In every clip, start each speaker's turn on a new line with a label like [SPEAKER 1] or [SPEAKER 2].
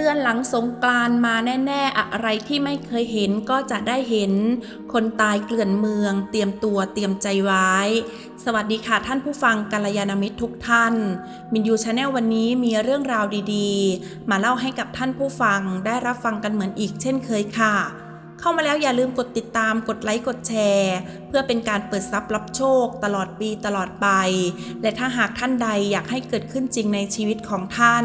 [SPEAKER 1] เตือนหลังสงกรานมาแน่ ๆ อะไรที่ไม่เคยเห็นก็จะได้เห็น คนตายเกลื่อนเมือง เตรียมตัวเตรียมใจไว้ สวัสดีค่ะท่านผู้ฟังกัลยาณมิตรทุกท่าน มินยูชาแนลวันนี้มีเรื่องราวดีๆ มาเล่าให้กับท่านผู้ฟังได้รับฟังกันเหมือนอีกเช่นเคยค่ะเข้ามาแล้วอย่าลืมกดติดตามกดไลค์กดแชร์ เพื่อเป็นการเปิดซับรับโชค ตลอดปีตลอดไป และถ้าหากท่านใดอยากให้เกิดขึ้นจริงในชีวิตของท่าน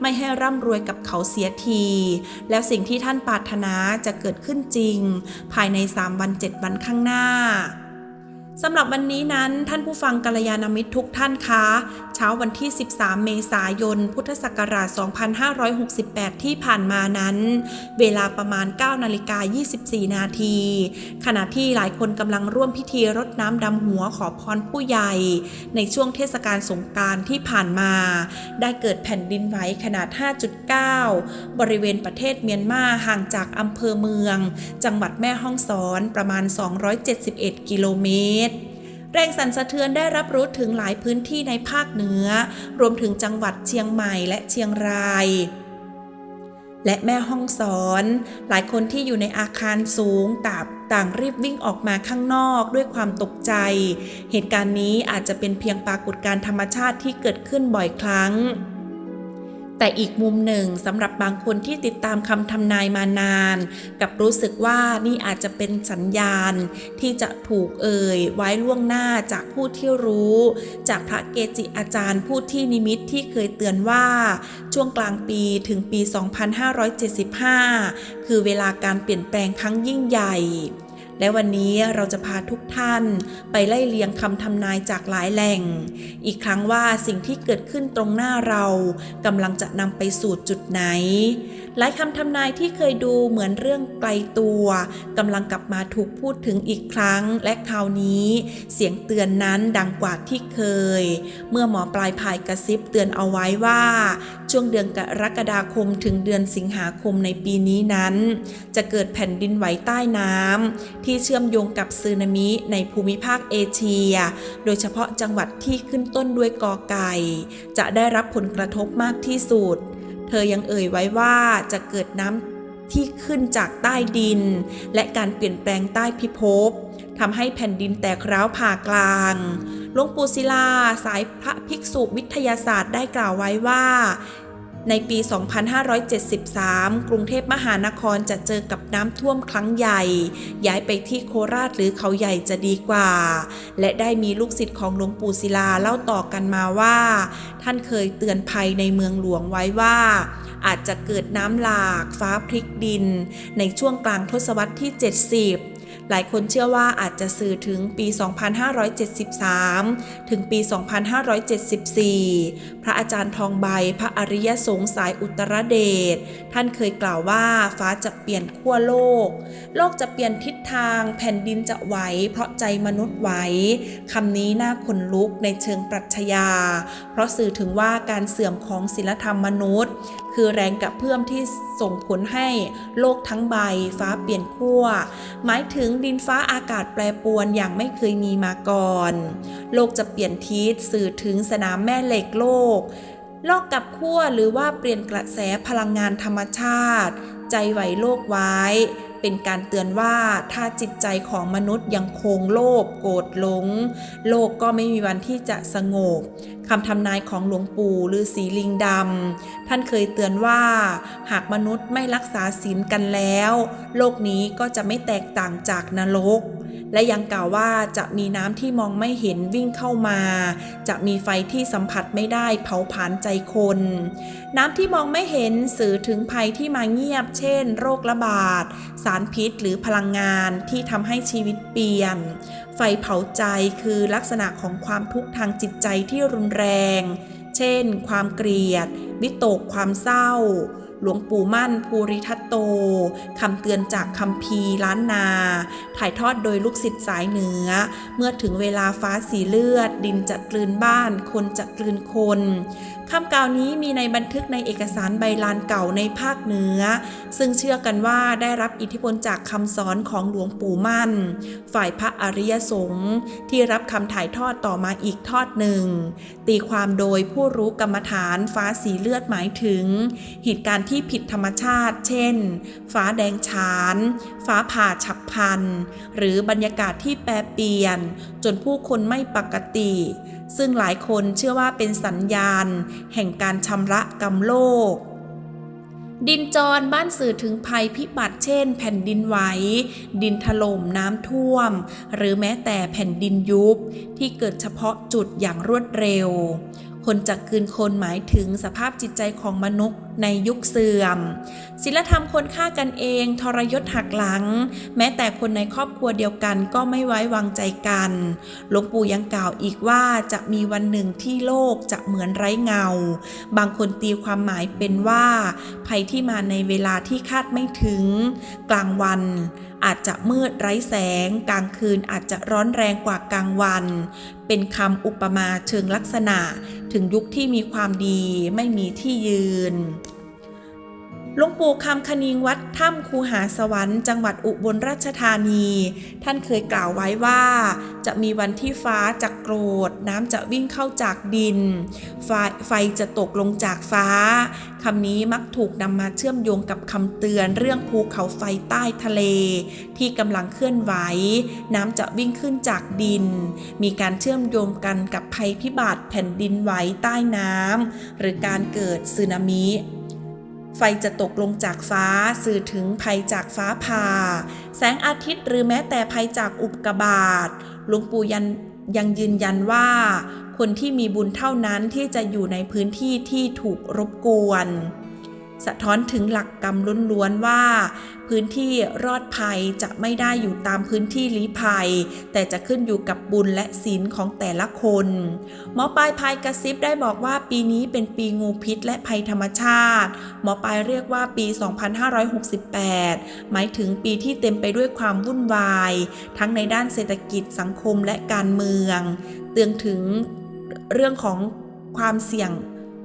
[SPEAKER 1] ไม่ให้ร่ำรวยกับเขาเสียที แล้วสิ่งที่ท่านปรารถนาจะเกิดขึ้นจริง ภายใน 3 วัน 7 วันข้างหน้า สำหรับวันนี้นั้นท่านผู้ฟังกัลยาณมิตรทุกท่านคะเช้าวันที่ 13 เมษายน พุทธศักราช 2568 ที่ผ่านมานั้น เวลาประมาณ 9 นาฬิกา 24 นาที ขณะที่หลายคนกำลังร่วมพิธีรดน้ำดำหัวขอพรผู้ใหญ่ ในช่วงเทศกาลสงกรารที่ผ่านมา ได้เกิดแผ่นดินไหวขนาด 5.9 บริเวณประเทศเมียนมาห่างจากอำเภอเมือง จังหวัดแม่ฮ่องสอนประมาณ 271 กิโลเมตร แรงสั่นสะเทือนได้รับรู้ถึงหลายพื้นที่ในภาคเหนือ รวมถึงจังหวัดเชียงใหม่และเชียงราย และแม่ห้องสอน หลายคนที่อยู่ในอาคารสูงตับต่างรีบวิ่งออกมาข้างนอกด้วยความตกใจ เหตุการณ์นี้อาจจะเป็นเพียงปรากฏการณ์ธรรมชาติที่เกิดขึ้นบ่อยครั้ง แต่อีกมุมหนึ่งสำหรับบางคนที่ติดตามคำทำนายมานาน กับรู้สึกว่านี่อาจจะเป็นสัญญาณ ที่จะถูกเอ่ยไว้ล่วงหน้าจากผู้ที่รู้ จากพระเกจิอาจารย์ผู้ที่นิมิตที่เคยเตือนว่า ช่วงกลางปีถึงปี 2575 คือเวลาการเปลี่ยนแปลงครั้งยิ่งใหญ่ และวันนี้เราจะพาทุกท่านไปไล่เลียงคำทำนายจากหลายแหล่ง อีกครั้งว่าสิ่งที่เกิดขึ้นตรงหน้าเรากำลังจะนำไปสู่จุดไหน หลายคำทำนายที่เคยดูเหมือนเรื่องไกลตัวกำลังกลับมาถูกพูดถึงอีกครั้ง และคราวนี้ เสียงเตือนนั้นดังกว่าที่เคย เมื่อหมอปลายภายกระซิบเตือนเอาไว้ว่า ช่วงเดือนกรกฎาคมถึงเดือนสิงหาคมในปีนี้นั้น จะเกิดแผ่นดินไหวใต้น้ำที่เชื่อมโยงกับสึนามิในภูมิภาคเอเชีย โดยเฉพาะจังหวัดที่ขึ้นต้นด้วยกอไก่ จะได้รับผลกระทบมากที่สุด เธอยังเอ่ยไว้ว่าจะเกิดน้ำที่ขึ้นจากใต้ดิน และการเปลี่ยนแปลงใต้พิภพทำให้แผ่นดินแตกร้าวผ่ากลางหลวงปู่ศิลาสายพระภิกษุวิทยาศาสตร์ได้กล่าวไว้ว่า ในปี 2573 กรุงเทพมหานครจะเจอกับน้ำท่วมครั้งใหญ่ ย้ายไปที่โคราชหรือเขาใหญ่จะดีกว่า และได้มีลูกศิษย์ของหลวงปู่ศิลาเล่าต่อกันมาว่า ท่านเคยเตือนภัยในเมืองหลวงไว้ว่า อาจจะเกิดน้ำหลากฟ้าพลิกดิน ในช่วงกลางทศวรรษที่ 70 หลายคนเชื่อว่าอาจจะสื่อถึงปี 2573 ถึงปี 2574 พระอาจารย์ทองใบ พระอริยสงฆ์สายอุตรเดช ท่านเคยกล่าวว่าฟ้าจะเปลี่ยนขั้วโลก โลกจะเปลี่ยนทิศทางแผ่นดินจะไหวเพราะใจมนุษย์ไหวคำนี้น่าขนลุกในเชิงปรัชญา เพราะสื่อถึงว่าการเสื่อมของศีลธรรมมนุษย์ คือแรงกระเพื่อมที่ส่งผลให้โลกทั้งใบฟ้าเปลี่ยนขั้วหมายถึงดินฟ้าอากาศแปรปรวนอย่างไม่เคยมีมาก่อน โลกจะเปลี่ยนทิศสื่อถึงสนามแม่เหล็กโลกโลกกับขั้วหรือว่าเปลี่ยนกระแสพลังงานธรรมชาติ ใจไหวโลกไว้ เป็นการเตือนว่าถ้าจิตใจของมนุษย์ยังคงโลภโกรธหลง โลกก็ไม่มีวันที่จะสงบคำทำนายของหลวงปู่ฤาษีลิงดำท่านเคยเตือนว่า หากมนุษย์ไม่รักษาศีลกันแล้ว โลกนี้ก็จะไม่แตกต่างจากนรกและยังกล่าวว่าจะมีน้ำที่มองไม่เห็นวิ่งเข้ามา จะมีไฟที่สัมผัสไม่ได้เผาผลาญใจคน น้ำที่มองไม่เห็นสื่อถึงภัยที่มาเงียบ เช่น โรคระบาด สารพิษหรือพลังงานที่ทำให้ชีวิตเปลี่ยน ไฟเผาใจคือลักษณะของความทุกข์ทางจิตใจที่รุนแรง เช่น ความเกลียด วิตก ความเศร้า หลวงปู่มั่น ภูริทัตโตคำเตือนจากคำพีล้านนา ถ่ายทอดโดยลูกศิษย์สายเหนือ เมื่อถึงเวลาฟ้าสีเลือด ดินจะกลืนบ้าน คนจะกลืนคน คำกล่าวนี้มีในบันทึกในเอกสารใบลานเก่าในภาคเหนือ ซึ่งเชื่อกันว่าได้รับอิทธิพลจากคำสอนของหลวงปู่มั่น ฝ่ายพระอริยสงฆ์ที่รับคำถ่ายทอดต่อมาอีกทอดหนึ่ง ตีความโดยผู้รู้กรรมฐานฟ้าสีเลือดหมายถึง เหตุการณ์ที่ผิดธรรมชาติ เช่น ฟ้าแดงฉาน ฟ้าผ่าฉับพลัน หรือบรรยากาศที่แปรเปลี่ยน จนผู้คนไม่ปกติ ซึ่งหลายคนเชื่อว่าเป็นสัญญาณ แห่งการชำระกรรมโลก ดินจรบ้านสื่อถึงภัยพิบัติเช่น แผ่นดินไหว ดินถล่มน้ำท่วม หรือแม้แต่แผ่นดินยุบ ที่เกิดเฉพาะจุดอย่างรวดเร็ว คนจักคืนคนหมายถึงสภาพจิตใจของมนุษย์ ในยุคเสื่อมศิลธรรมคนฆ่ากันเอง ทรยศหักหลัง แม้แต่คนในครอบครัวเดียวกันก็ไม่ไว้วางใจกัน หลวงปู่ยังกล่าวอีกว่าจะมีวันหนึ่งที่โลกจะเหมือนไร้เงา บางคนตีความหมายเป็นว่า ภัยที่มาในเวลาที่คาดไม่ถึง กลางวันอาจจะมืดไร้แสง กลางคืนอาจจะร้อนแรงกว่ากลางวัน เป็นคำอุปมาเชิงลักษณะ ถึงยุคที่มีความดีไม่มีที่ยืน หลวงปู่คำคณิงวัดถ้ำคูหาสวรรค์จังหวัดอุบลราชธานี ท่านเคยกล่าวไว้ว่า จะมีวันที่ฟ้าจะโกรธ น้ำจะวิ่งเข้าจากดิน ไฟไฟจะตกลงจากฟ้าคำนี้มักถูกนำมาเชื่อมโยงกับคำเตือนเรื่องภูเขาไฟใต้ทะเล ที่กำลังเคลื่อนไหว น้ำจะวิ่งขึ้นจากดิน มีการเชื่อมโยงกันกับภัยพิบัติแผ่นดินไหวใต้น้ำหรือการเกิดสึนามิ ไฟจะตกลงจากฟ้าสื่อถึงภัยจากฟ้าผ่า แสงอาทิตย์หรือแม้แต่ภัยจากอุกกาบาตหลวงปู่ยันยังยืนยันว่า คนที่มีบุญเท่านั้นที่จะอยู่ในพื้นที่ที่ถูกรบกวน สะท้อนถึงหลักกรรมล้วนๆว่า พื้นที่รอดภัยจะไม่ได้อยู่ตามพื้นที่ลี้ภัย แต่จะขึ้นอยู่กับบุญและศีลของแต่ละคนหมอปลายพายกระซิบได้บอกว่าปีนี้เป็นปีงูพิษและภัยธรรมชาติ หมอปลายเรียกว่าปี 2568 หมายถึงปีที่เต็มไปด้วยความวุ่นวาย ทั้งในด้านเศรษฐกิจสังคมและการเมือง เตือนถึงเรื่องของความเสี่ยง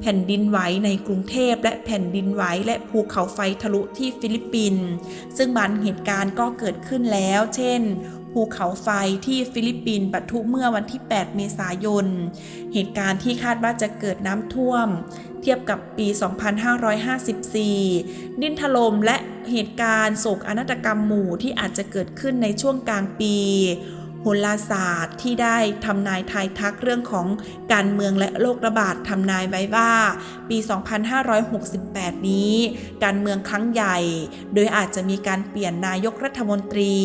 [SPEAKER 1] แผ่นดินไหวในกรุงเทพและแผ่นดินไหวและภูเขาไฟทะลุที่ฟิลิปปินส์ซึ่งบางเหตุการณ์ก็เกิดขึ้นแล้ว เช่น ภูเขาไฟที่ฟิลิปปินส์ปะทุเมื่อวันที่ 8 เมษายน เหตุการณ์ที่คาดว่าจะเกิดน้ำท่วม เทียบกับปี 2554 ดินถล่มและเหตุการณ์โศกนาฏกรรมหมู่ที่อาจจะเกิดขึ้นในช่วงกลางปี หราศาสตร์ที่ได้ทำนายทายทักเรื่องของการเมืองและโรคระบาดทำนายไว้ว่า ปี 2568 นี้ การเมืองครั้งใหญ่ โดยอาจจะมีการเปลี่ยนนายกรัฐมนตรี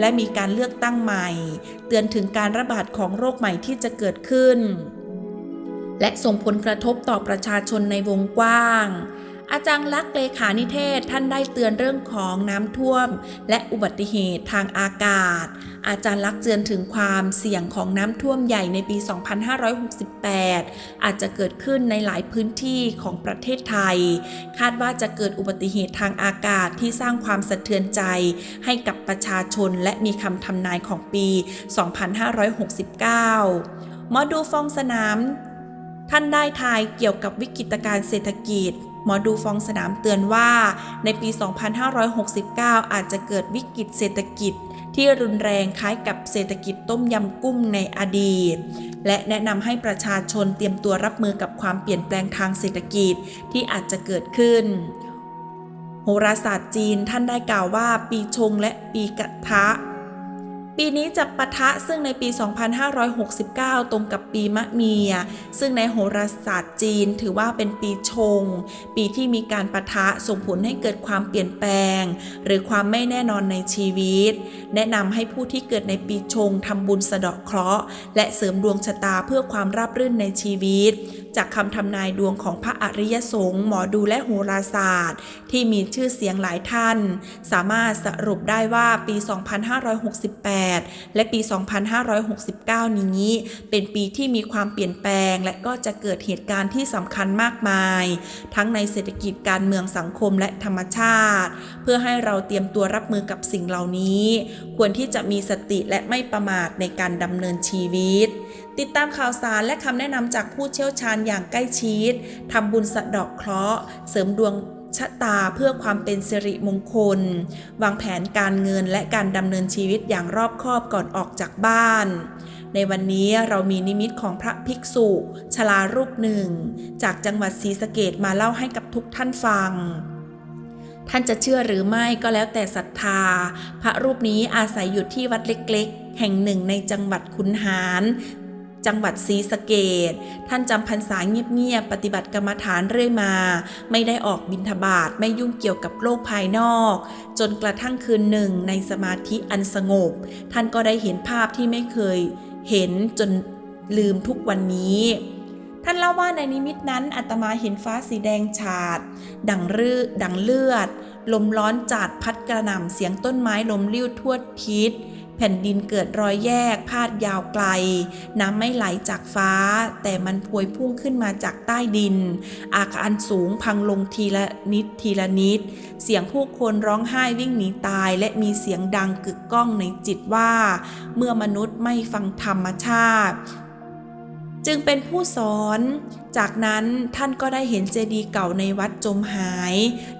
[SPEAKER 1] และมีการเลือกตั้งใหม่ เตือนถึงการระบาดของโรคใหม่ที่จะเกิดขึ้น และส่งผลกระทบต่อประชาชนในวงกว้าง อาจารย์ลักษณ์เลขานิเทศท่านได้เตือนเรื่องของน้ำท่วม และอุบัติเหตุทางอากาศ อาจารย์ลักษณ์เตือนถึงความเสี่ยงของน้ำท่วมใหญ่ในปี 2568 อาจจะเกิดขึ้นในหลายพื้นที่ของประเทศไทย คาดว่าจะเกิดอุบัติเหตุทางอากาศที่สร้างความสะเทือนใจ ให้กับประชาชนและมีคำทำนายของปี 2569 หมอดูฟองสนามท่านได้ทายเกี่ยวกับวิกฤตการณ์เศรษฐกิจ หมอดูฟองสนามเตือนว่า ในปี 2569 อาจจะเกิดวิกฤตเศรษฐกิจ ที่รุนแรงคล้ายกับเศรษฐกิจต้มยำกุ้งในอดีต และแนะนำให้ประชาชนเตรียมตัวรับมือกับความเปลี่ยนแปลงทางเศรษฐกิจที่อาจจะเกิดขึ้น โหราศาสตร์จีนท่านได้กล่าวว่าปีชงและปีกะทะ ปีนี้จะปะทะซึ่งในปี 2569 ตรงกับปีมะเมีย ซึ่งในโหราศาสตร์จีนถือว่าเป็นปีชง ปีที่มีการปะทะส่งผลให้เกิดความเปลี่ยนแปลง หรือความไม่แน่นอนในชีวิต แนะนำให้ผู้ที่เกิดในปีชงทำบุญสะเดาะเคราะห์และเสริมดวงชะตาเพื่อความราบรื่นในชีวิต จากคำทำนายดวงของพระอริยสงฆ์หมอดูและโหราศาสตร์ ที่มีชื่อเสียงหลายท่าน สามารถสรุปได้ว่าปี 2568 และปี 2569 นี้ เป็นปีที่มีความเปลี่ยนแปลง และก็จะเกิดเหตุการณ์ที่สำคัญมากมาย ทั้งในเศรษฐกิจการเมืองสังคมและธรรมชาติ เพื่อให้เราเตรียมตัวรับมือกับสิ่งเหล่านี้ ควรที่จะมีสติและไม่ประมาทในการดำเนินชีวิต ติดตามข่าวสารและคำแนะนำจากผู้เชี่ยวชาญอย่างใกล้ชิดทำบุญสะเดอกเคราะห์ เสริมดวงชะตาเพื่อความเป็นสิริมงคล วางแผนการเงินและการดำเนินชีวิตอย่างรอบคอบก่อนออกจากบ้าน ในวันนี้เรามีนิมิตของพระภิกษุชลารูปหนึ่ง จากจังหวัดศรีสะเกดมาเล่าให้กับทุกท่านฟังท่านจะเชื่อหรือไม่ก็แล้วแต่ศรัทธา พระรูปนี้อาศัยอยู่ที่วัดเล็กๆ แห่งหนึ่งในจังหวัดขุนหาร จังหวัดศรีสะเกดท่านจำพรรษาเงียบๆ ปฏิบัติกรรมฐานเรื่อยมา ไม่ได้ออกบิณฑบาตไม่ยุ่งเกี่ยวกับโลกภายนอก จนกระทั่งคืนหนึ่งในสมาธิอันสงบ ท่านก็ได้เห็นภาพที่ไม่เคยเห็นจนลืมทุกวันนี้ ท่านเล่าว่าในนิมิตนั้นอาตมาเห็นฟ้าสีแดงฉาด ดังรือดังเลือด ลมร้อนจัดพัดกระหน่ำเสียงต้นไม้ลมลิ้วทั่วทิศ แผ่นดินเกิดรอยแยกพาดยาวไกล น้ำไม่ไหลจากฟ้า แต่มันพวยพุ่งขึ้นมาจากใต้ดิน อาคารสูงพังลงทีละนิดทีละนิด เสียงผู้คนร้องไห้วิ่งหนีตาย และมีเสียงดังกึกก้องในจิตว่า เมื่อมนุษย์ไม่ฟังธรรมชาติจึงเป็นผู้สอน จากนั้นท่านก็ได้เห็นเจดีย์เก่าในวัดจมหาย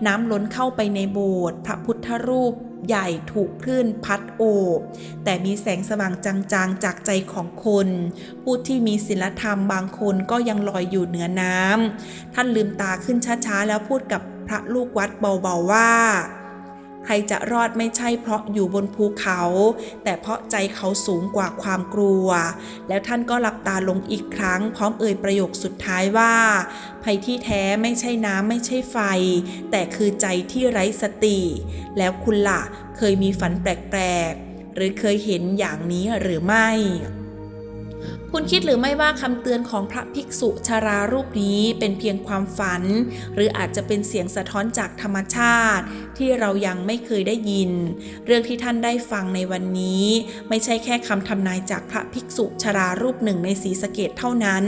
[SPEAKER 1] น้ำล้นเข้าไปในโบสถ์พระพุทธรูป ใหญ่ถูกคลื่นพัดโอบ แต่มีแสงสว่างจางๆ จากใจของคน ผู้ที่มีศีลธรรมบางคนก็ยังลอยอยู่เหนือน้ำท่านลืมตาขึ้นช้าๆ แล้วพูดกับพระลูกวัดเบาๆว่า ใครจะรอดไม่ใช่เพราะอยู่บนภูเขา แต่เพราะใจเขาสูงกว่าความกลัว แล้วท่านก็หลับตาลงอีกครั้ง พร้อมเอ่ยประโยคสุดท้ายว่า ภัยที่แท้ไม่ใช่น้ำไม่ใช่ไฟ แต่คือใจที่ไร้สติ แล้วคุณล่ะเคยมีฝันแปลกๆ หรือเคยเห็นอย่างนี้หรือไม่ คุณคิดหรือไม่ว่าคำเตือนของพระภิกษุชารารูปนี้เป็นเพียงความฝัน หรืออาจจะเป็นเสียงสะท้อนจากธรรมชาติ ที่เรายังไม่เคยได้ยิน เรื่องที่ท่านได้ฟังในวันนี้ ไม่ใช่แค่คำทำนายจากพระภิกษุชารารูปหนึ่งในศรีสะเกดเท่านั้น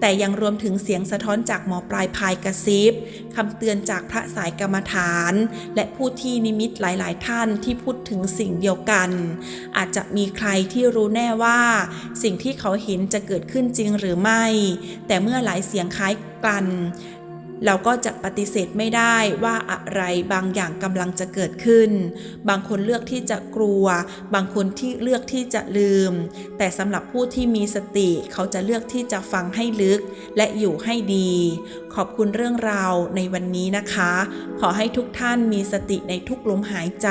[SPEAKER 1] แต่ยังรวมถึงเสียงสะท้อนจากหมอปลายพายกระซิบคำเตือนจากพระสายกรรมฐาน และผู้ที่นิมิตหลาย ๆ ท่านที่พูดถึงสิ่งเดียวกัน อาจจะมีใครที่รู้แน่ว่า สิ่งที่เขาเห็นห็นจะเกิดขึ้นจริงหรือไม่ แต่เมื่อหลายเสียงคล้ายกัน เราก็จะปฏิเสธไม่ได้ว่าอะไรบางอย่างกำลังจะเกิดขึ้น บางคนเลือกที่จะกลัว บางคนที่เลือกที่จะลืม แต่สำหรับผู้ที่มีสติเขาจะเลือกที่จะฟังให้ลึก และอยู่ให้ดี ขอบคุณเรื่องราวในวันนี้นะคะ ขอให้ทุกท่านมีสติในทุกลมหายใจ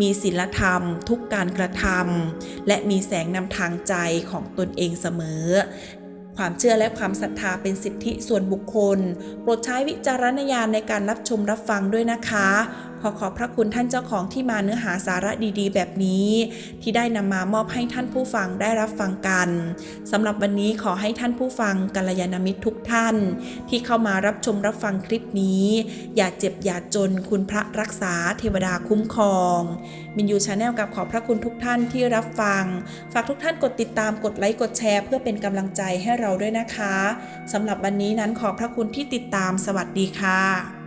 [SPEAKER 1] มีศีลธรรม ทุกการกระทำและมีแสงนำทางใจของตนเองเสมอ ความเชื่อและความศรัทธาเป็นสิทธิส่วนบุคคล โปรดใช้วิจารณญาณในการรับชมรับฟังด้วยนะคะ ขอขอบพระคุณท่านเจ้าของที่มาเนื้อหาสาระดีๆ แบบนี้ ที่ได้นำมามอบให้ท่านผู้ฟังได้รับฟังกันสำหรับวันนี้ขอให้ท่านผู้ฟังกัลยาณมิตรทุกท่าน ที่เข้ามารับชมรับฟังคลิปนี้ อย่าเจ็บอย่าจนคุณพระรักษาเทวดาคุ้มครอง มินยูชาแนลกับขอบพระคุณทุกท่านที่รับฟัง ฝากทุกท่านกดติดตามกดไลค์กดแชร์เพื่อเป็นกำลังใจให้เราด้วยนะคะสำหรับวันนี้นั้นขอบพระคุณที่ติดตามสวัสดีค่ะ